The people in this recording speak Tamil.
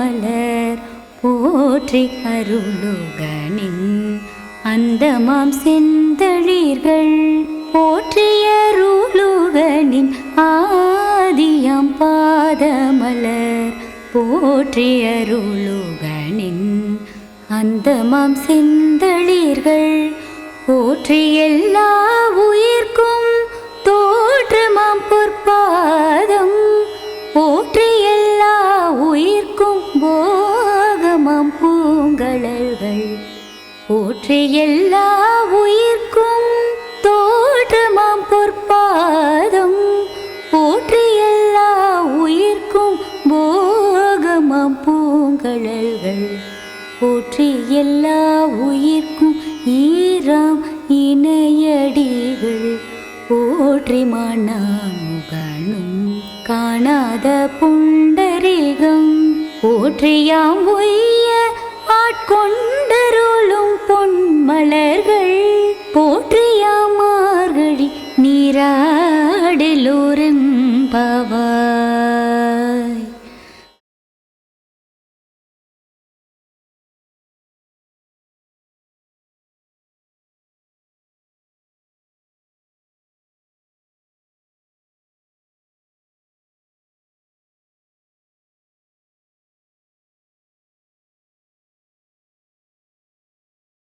மலர் போற்றி அருளுகனின் அந்தமாம் செந்தளிர்கள் போற்றிய அருளுகனின் ஆதியம் பாதமலர் போற்றிய அருளுகனின் அந்தமாம் செந்தளிர்கள் போற்றி எல்லா போகமாம் பூங்கழல்கள் போற்றி எல்லா உயிர்க்கும் தோற்றமாம் பொற்பாதம். போற்றி எல்லா உயிர்க்கும் போகமம் பூங்கழல்கள் போற்றி எல்லா உயிர்க்கும் ஈரம் இணையடிகள். போற்றி மணமுகனும் காணாத புண்டரிகம் போற்றியாம் உய்ய ஆட்கொண்டருளும் பொன்மலர்கள். போற்றியாமார்கழி நீராடலோரம் பவா